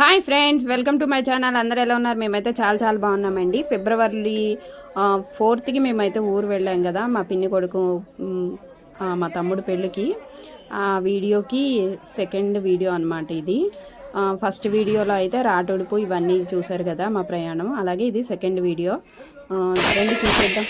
Hi friends welcome to my channel అందరూ ఎలా ఉన్నారు? మేమైతే చాలా చాలా బాగున్నామండి. ఫిబ్రవరి ఫోర్త్కి మేమైతే ఊరు వెళ్ళాం కదా మా పిన్ని కొడుకు మా తమ్ముడు పెళ్ళికి. ఆ వీడియోకి సెకండ్ వీడియో అనమాట ఇది. ఫస్ట్ వీడియోలో అయితే రాటొడుపు ఇవన్నీ చూశారు కదా మా ప్రయాణం. అలాగే ఇది సెకండ్ వీడియో రెండు చూసేద్దాం.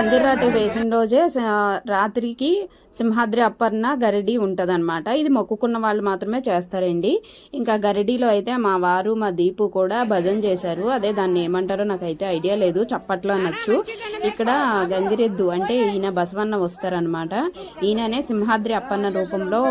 ఏంటంటే వేసిన రోజే రాత్రికి సింహాద్రి అప్పర్న గరిడి ఉంటుందన్నమాట. ఇది మొక్కుకున్న వాళ్ళు మాత్రమే చేస్తారండి. ఇంకా గరిడిలో అయితే మా వారు మా దీపు కూడా భజన చేశారు. అదే దాన్ని ఏమంటారో నాకైతే ఐడియా లేదు. చప్పట్లో అనొచ్చు. ఇక్కడ గంగిరెద్దు అంటే ఈయన బసవన్న వస్తారనమాట ఈయననే సింహాద్రి అప్పన్న రూపంలో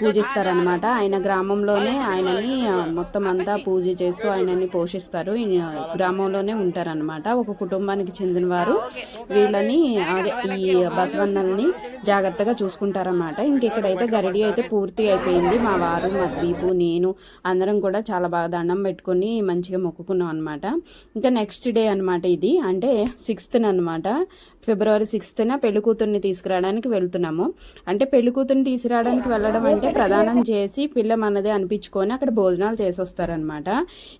పూజిస్తారనమాట ఆయన గ్రామంలోనే ఆయనని మొత్తం అంతా పూజ చేస్తూ ఆయనని పోషిస్తారు. గ్రామంలోనే ఉంటారనమాట ఒక కుటుంబానికి చెందిన వారు వీళ్ళని అదే ఈ బసవన్నల్ని జాగ్రత్తగా చూసుకుంటారన్నమాట. ఇంక ఇక్కడైతే గరిడి అయితే పూర్తి అయిపోయింది. మా వారు మా దీపు నేను అందరం కూడా చాలా బాగా దండం పెట్టుకొని మంచిగా మొక్కుకున్నాం అనమాట ఇంకా నెక్స్ట్ డే అనమాట ఇది. అంటే సిక్స్త్ అనమాట ఫిబ్రవరి సిక్స్త్న పెళ్ళి కూతుర్ని తీసుకురావడానికి వెళ్తున్నాము. అంటే పెళ్ళి కూతుర్ని తీసుకురావడానికి వెళ్ళడం అంటే ప్రదానం చేసి పిల్ల మనదే అనిపించుకొని అక్కడ భోజనాలు చేసి వస్తారనమాట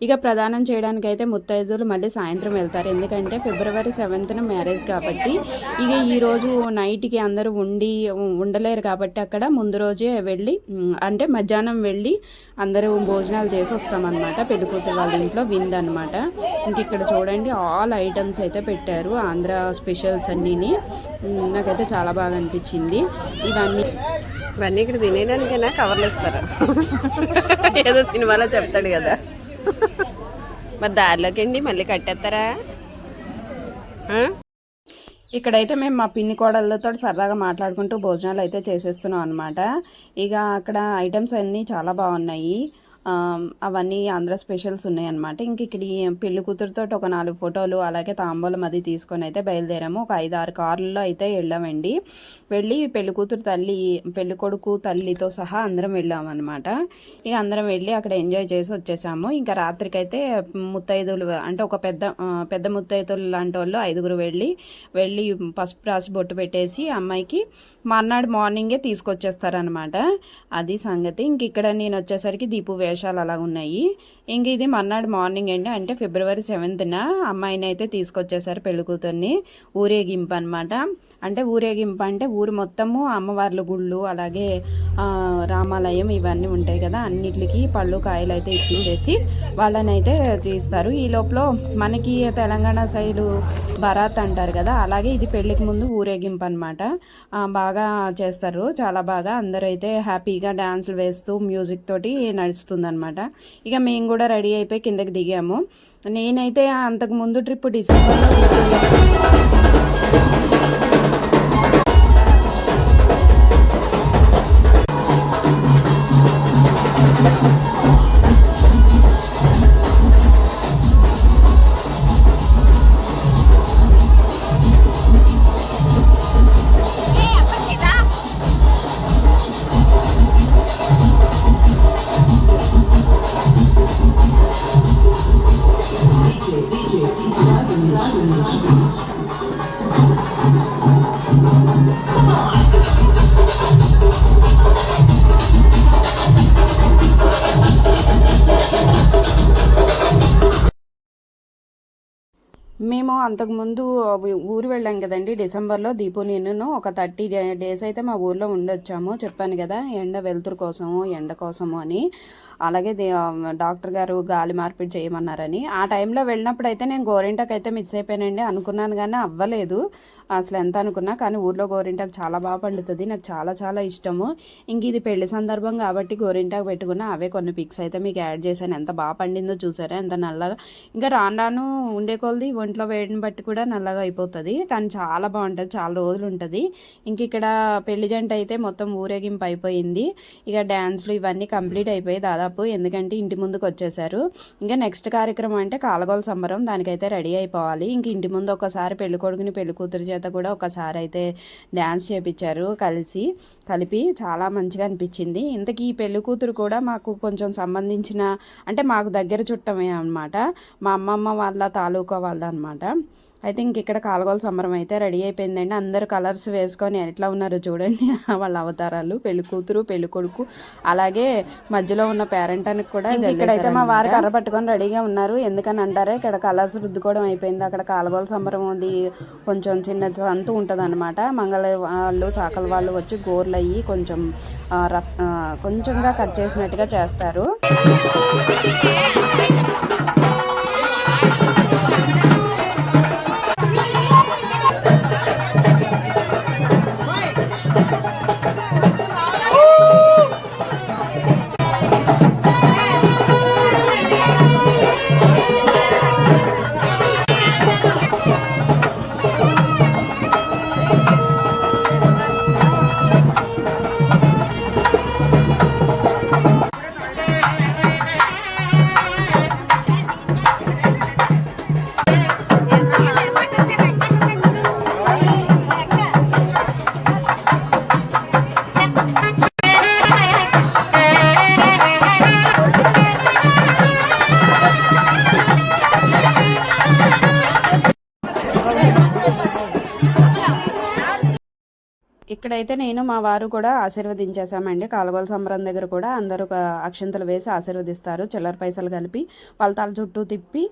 ఇక ప్రదానం చేయడానికి అయితే ముత్తైదులు మళ్ళీ సాయంత్రం వెళ్తారు. ఎందుకంటే ఫిబ్రవరి సెవెంత్న మ్యారేజ్ కాబట్టి ఇక ఈరోజు నైట్కి అందరూ ఉండి ఉండలేరు కాబట్టి అక్కడ ముందు రోజే వెళ్ళి అంటే మధ్యాహ్నం వెళ్ళి అందరూ భోజనాలు చేసి వస్తామన్నమాట పెళ్ళి కూతురు వాళ్ళ ఇంట్లో విందనమాట ఇంక ఇక్కడ చూడండి ఆల్ ఐటమ్స్ అయితే పెట్టారు. ఆంధ్ర స్పెషల్స్ అన్నీని. నాకైతే చాలా బాగా అనిపించింది. ఇవన్నీ. ఇవన్నీ ఇక్కడ తినేయడానికైనా కవర్లు ఇస్తారు? ఏదో సినిమాలో చెప్తాడు కదా. మరి దారిలోకి అండి మళ్ళీ కట్టేస్తారా? ఇక్కడైతే మేము మా పిన్ని కోడళ్ళతో సరదాగా మాట్లాడుకుంటూ భోజనాలు అయితే చేసేస్తున్నాం అనమాట ఇక అక్కడ ఐటమ్స్ అన్నీ చాలా బాగున్నాయి. అవన్నీ ఆంధ్ర స్పెషల్స్ ఉన్నాయి అనమాట ఇంక ఇక్కడ ఈ పెళ్ళి కూతురుతో ఒక నాలుగు ఫోటోలు అలాగే తాంబూలం అది తీసుకొని అయితే బయలుదేరాము. ఒక ఐదు ఆరు కార్లలో అయితే వెళ్ళామండి. వెళ్ళి పెళ్ళి కూతురు తల్లి పెళ్ళి కొడుకు తల్లితో సహా అందరం వెళ్ళాం అనమాట ఇక అందరం వెళ్ళి అక్కడ ఎంజాయ్ చేసి వచ్చేసాము. ఇంకా రాత్రికైతే ముత్తైదులు అంటే ఒక పెద్ద పెద్ద ముత్తైదులు లాంటి వాళ్ళు ఐదుగురు వెళ్ళి వెళ్ళి పసుపు రాసి బొట్టు పెట్టేసి అమ్మాయికి మర్నాడు మార్నింగే తీసుకొచ్చేస్తారనమాట అది సంగతి. ఇంక ఇక్కడ నేను వచ్చేసరికి దీపు వేషాలు అలా ఉన్నాయి. ఇంక ఇది మర్నాడు మార్నింగ్ అండి. అంటే ఫిబ్రవరి సెవెంత్న అమ్మాయిని అయితే తీసుకొచ్చేసారు పెళ్ళికూతుర్ని ఊరేగింపు అనమాట అంటే ఊరేగింపు అంటే ఊరు మొత్తము అమ్మవార్ల గుళ్ళు అలాగే రామాలయం ఇవన్నీ ఉంటాయి కదా అన్నిటికి పళ్ళు కాయలు అయితే ఇప్పించేసి వాళ్ళని అయితే తీస్తారు. ఈ లోపల మనకి తెలంగాణ సైడు బరాత్ అంటారు కదా అలాగే ఇది పెళ్ళికి ముందు ఊరేగింపు అనమాట బాగా చేస్తారు చాలా బాగా. అందరూ అయితే హ్యాపీగా డ్యాన్సులు వేస్తూ మ్యూజిక్ తోటి నడుస్తుందనమాట ఇక మేము కూడా రెడీ అయిపోయి కిందకి దిగాము. నేనైతే అంతకు ముందు ట్రిప్ డిసెంబర్లో మేము అంతకుముందు ఊరు వెళ్ళాం కదండి డిసెంబర్లో దీపు నేను ఒక థర్టీ డేస్ అయితే మా ఊర్లో ఉండొచ్చాము. చెప్పాను కదా ఎండ వెలుతురు కోసము ఎండ కోసము అని. అలాగే డాక్టర్ గారు గాలి మార్పిడి చేయమన్నారని. ఆ టైంలో వెళ్ళినప్పుడు అయితే నేను గోరింటాకు అయితే మిస్ అయిపోయానండి. అనుకున్నాను కానీ అవ్వలేదు. అసలు ఎంత అనుకున్నా కానీ ఊర్లో గోరింటాకు చాలా బాగా పండుతుంది. నాకు చాలా చాలా ఇష్టము. ఇంక ఇది పెళ్ళి సందర్భం కాబట్టి గోరింటాకు పెట్టుకున్న అవే కొన్ని పిక్స్ అయితే మీకు యాడ్ చేశాను. ఎంత బాగా పండిందో చూసారా? ఎంత నల్లగా. ఇంకా రాను రాను ఉండే కొలది ఒంట్లో వేడిని బట్టి కూడా నల్లగా అయిపోతుంది. కానీ చాలా బాగుంటుంది. చాలా రోజులు ఉంటుంది ఇంక ఇక్కడ పెళ్ళి జంట అయితే మొత్తం ఊరేగింపు అయిపోయింది. ఇక డ్యాన్స్లు ఇవన్నీ కంప్లీట్ అయిపోయి దాదాపు ఎందుకంటే ఇంటి ముందుకు వచ్చేసారు. ఇంకా నెక్స్ట్ కార్యక్రమం అంటే కాలగోల సంబరం. దానికైతే రెడీ అయిపోవాలి. ఇంక ఇంటి ముందు ఒకసారి పెళ్ళి కొడుకుని పెళ్ళి కూతురు చేత కూడా ఒకసారి అయితే డ్యాన్స్ చేపించారు కలిసి. కలిపి చాలా మంచిగా అనిపించింది. ఇంతకీ ఈ పెళ్ళి కూతురు కూడా మాకు కొంచెం సంబంధించిన అంటే మాకు దగ్గర చుట్టమే అనమాట మా అమ్మమ్మ వాళ్ళ తాలూకా వాళ్ళ అనమాట అయితే ఇంక ఇక్కడ కాలగోల సంబరం అయితే రెడీ అయిపోయిందండి. అందరు కలర్స్ వేసుకొని ఎట్లా ఉన్నారో చూడండి. వాళ్ళ అవతారాలు పెళ్ళి కూతురు పెళ్ళి కొడుకు అలాగే మధ్యలో ఉన్న పేరెంట్ అని కూడా ఇక్కడైతే మా వారు కర్ర పట్టుకొని రెడీగా ఉన్నారు. ఎందుకని అంటారే ఇక్కడ కలర్స్ రుద్దుకోవడం అయిపోయింది. అక్కడ కాలగోల సంబరం ఉంది. కొంచెం చిన్న అంతు ఉంటుంది అనమాట మంగళ వాళ్ళు చాకల వాళ్ళు వచ్చి గోర్లు అయ్యి కొంచెం రఫ్ కొంచెంగా కట్ చేసినట్టుగా చేస్తారు. ఇక్కడైతే నేను మా వారు కూడా ఆశీర్వదించేసామండి కాలుగోల సంబరం దగ్గర కూడా అందరూ ఒక అక్షంతలు వేసి ఆశీర్వదిస్తారు. చిల్లర పైసలు కలిపి వాళ్ళ తల చుట్టూ తిప్పి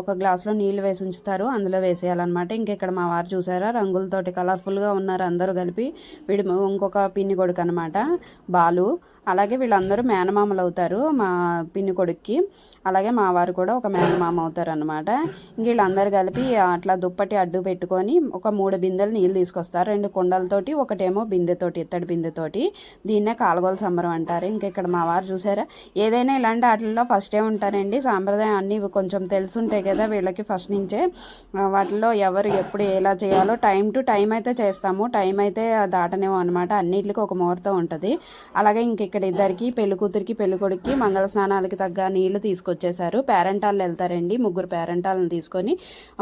ఒక గ్లాస్లో నీళ్ళు వేసి ఉంచుతారు. అందులో వేసేయాలన్నమాట. ఇంకెక్కడ మా వారు చూసారా రంగులతోటి కలర్ఫుల్గా ఉన్నారు అందరూ కలిపి. వీడి ఇంకొక పిన్ని కొడుకు అనమాట బాలు అలాగే వీళ్ళందరూ మేనమామలు అవుతారు మా పిన్ని కొడుక్కి. అలాగే మా వారు కూడా ఒక మేనమామ అవుతారు అనమాట ఇంక వీళ్ళందరూ కలిపి అట్లా దుప్పటి అడ్డు పెట్టుకొని ఒక మూడు బిందెలు నీళ్ళు తీసుకొస్తారు. రెండు కుండలతోటి ఒకటేమో బిందెతోటి ఇత్తడి బిందెతోటి. దీన్నే కాలగోల సంబరం అంటారు. ఇంక ఇక్కడ మా వారు చూసారా? ఏదైనా ఇలాంటి వాటిల్లో ఫస్టే ఉంటారండి. సాంప్రదాయం అన్నీ కొంచెం తెలుసుంటాయి కదా వీళ్ళకి ఫస్ట్ నుంచే. వాటిల్లో వాటిలో ఎవరు ఎప్పుడు ఎలా చేయాలో టైం టు టైం అయితే చేస్తాము. టైం అయితే దాటనేమో అనమాట అన్నిటికీ ఒక ముహూర్తం ఉంటుంది. అలాగే ఇంక ఇక్కడ ఇద్దరికి పెళ్ళి కూతురికి పెళ్ళి కొడుక్కి మంగళ స్నానాలకి తగ్గ నీళ్ళు తీసుకొచ్చేసారు పేరెంటాలు వెళ్తారండి. ముగ్గురు పేరెంటాలను తీసుకొని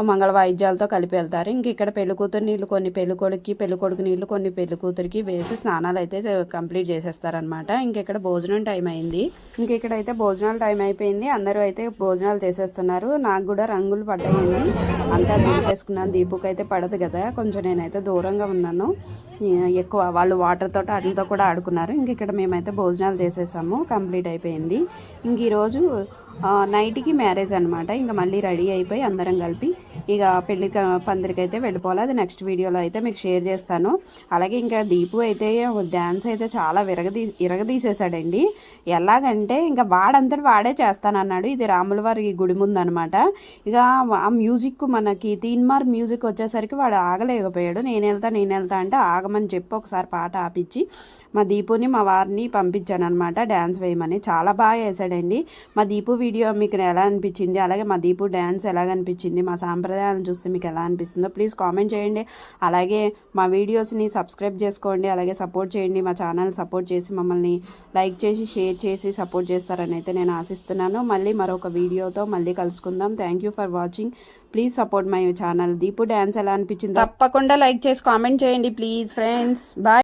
మంగళ వాయిద్యాలతో కలిపి వెళ్తారు. ఇంక ఇక్కడ పెళ్ళి కూతురు నీళ్ళు కొన్ని పెళ్ళి కొడుక్కి పెళ్ళి కొడుకు నీళ్ళు కొన్ని పెళ్ళి కూతురికి వేసి స్నానాలు అయితే కంప్లీట్ చేసేస్తారనమాట ఇంక ఇక్కడ భోజనం టైం అయింది. ఇంక ఇక్కడ అయితే భోజనాలు టైం అయిపోయింది. అందరూ అయితే భోజనాలు చేసేస్తున్నారు. నాకు కూడా రంగులు పడ్డాయండి. అంతా దులిపేసుకున్నాను దీపుకి అయితే పడదు కదా. కొంచెం నేనైతే దూరంగా ఉన్నాను. ఎక్కువ వాళ్ళు వాటర్ తోటి వాటితో కూడా ఆడుకున్నారు. ఇంక ఇక్కడ మేమైతే భోజనాలు చేసేసాము కంప్లీట్ అయిపోయింది. ఇంక ఈరోజు నైట్కి మ్యారేజ్ అనమాట ఇంకా మళ్ళీ రెడీ అయిపోయి అందరం కలిపి ఇక పెళ్ళి పందిరికి అయితే వెళ్ళిపోవాలి. అది నెక్స్ట్ వీడియోలో అయితే మీకు షేర్ చేస్తాను. అలాగే ఇంకా దీపు అయితే డ్యాన్స్ అయితే చాలా విరగదీ ఇరగదీసేసాడండి ఎలాగంటే ఇంకా వాడంతటి వాడే చేస్తానన్నాడు. ఇది రాముల వారి గుడి ముందు అనమాట ఇక ఆ మ్యూజిక్ మనకి తీన్మార్ మ్యూజిక్ వచ్చేసరికి వాడు ఆగలేకపోయాడు. నేను వెళ్తా నేను వెళ్తా అంటే ఆగమని చెప్పి ఒకసారి పాట ఆపించి మా దీపుని మా వారిని పంపించాను అనమాట డ్యాన్స్ వేయమని. చాలా బాగా వేసాడండి. మా దీపు వీడియో మీకు ఎలా అనిపించింది? అలాగే మా దీపు డ్యాన్స్ ఎలాగ అనిపించింది? మా సాంప్రదాయాలను చూస్తే మీకు ఎలా అనిపిస్తుందో ప్లీజ్ కామెంట్ చేయండి. అలాగే మా వీడియోస్ని సబ్స్క్రైబ్ చేసుకోండి. అలాగే సపోర్ట్ చేయండి. మా ఛానల్ సపోర్ట్ చేసి మమ్మల్ని లైక్ చేసి షేర్ చేసి సపోర్ట్ చేస్తారని అయితే నేను ఆశిస్తున్నాను. మళ్ళీ మరొక వీడియోతో మళ్ళీ కలుసుకుందాం. Thank you for watching please support my channel Deepu dance ఎలా అనిపించింది తప్పకుండా లైక్ చేసి కామెంట్ చేయండి ప్లీజ్ ఫ్రెండ్స్ బాయ్